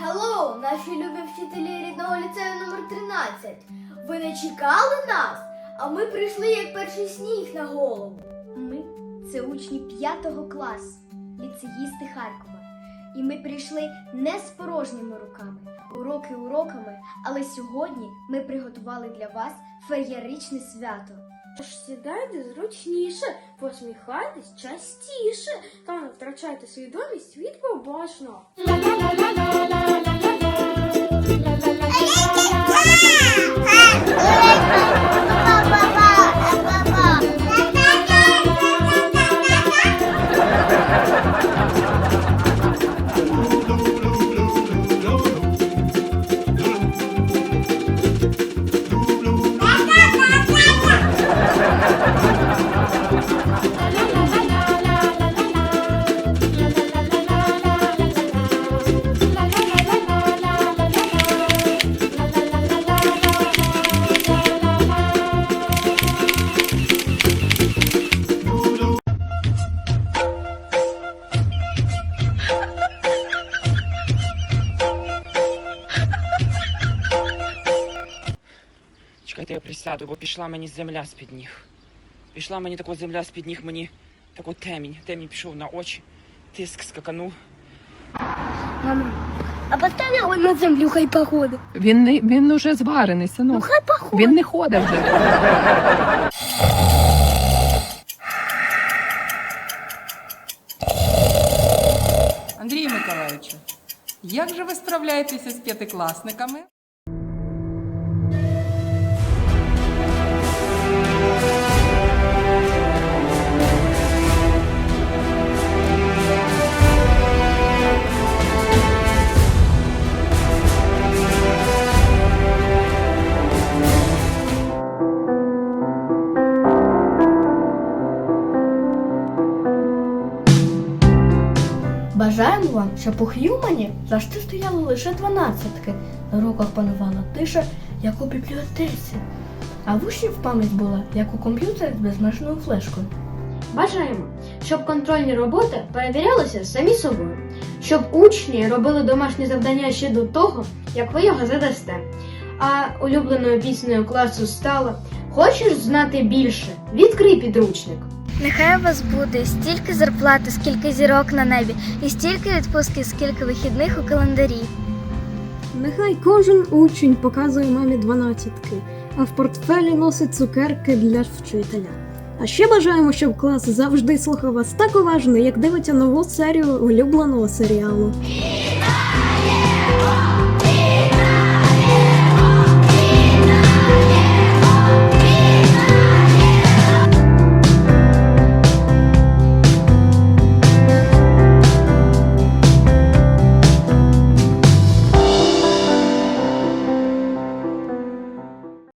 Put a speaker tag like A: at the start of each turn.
A: Hello, наші любі вчителі рідного ліцею номер 13. Ви не чекали нас? А ми прийшли як перший сніг на голову.
B: Ми це учні 5 класу, ліцеїсти Харкова. І ми прийшли не з порожніми руками, уроки уроками, але сьогодні ми приготували для вас феєричне свято.
C: Тож сідайте зручніше, посміхайтесь частіше та не втрачайте свідомість від побачного.
D: Чекайте, я присяду, бо пішла мені земля з-під ніг. Пішла мені така земля з-під ніг, мені тако темінь. Темінь пішов на очі, тиск скаканув.
A: Мама, а постань його на землю, хай походить.
E: Він не він уже зварений, синок.
A: Ну хай походить.
E: Він не ходить вже.
F: Андрію Миколаївичу, як же ви справляєтеся з п'ятикласниками?
A: Бажаємо вам, щоб у Х'юмані завжди стояли лише дванадцятки. На уроках панувала тиша, як у бібліотеці. А в учнів пам'ять була, як у комп'ютері з безмежною флешкою.
C: Бажаємо, щоб контрольні роботи перевірялися самі собою, щоб учні робили домашні завдання ще до того, як ви його задасте. А улюбленою піснею класу стала Хочеш знати більше? Відкрий підручник.
G: Нехай у вас буде стільки зарплати, скільки зірок на небі, і стільки відпустки, скільки вихідних у календарі.
H: Нехай кожен учень показує мамі дванадцятки, а в портфелі носить цукерки для вчителя. А ще бажаємо, щоб клас завжди слухав вас так уважно, як дивиться нову серію улюбленого серіалу.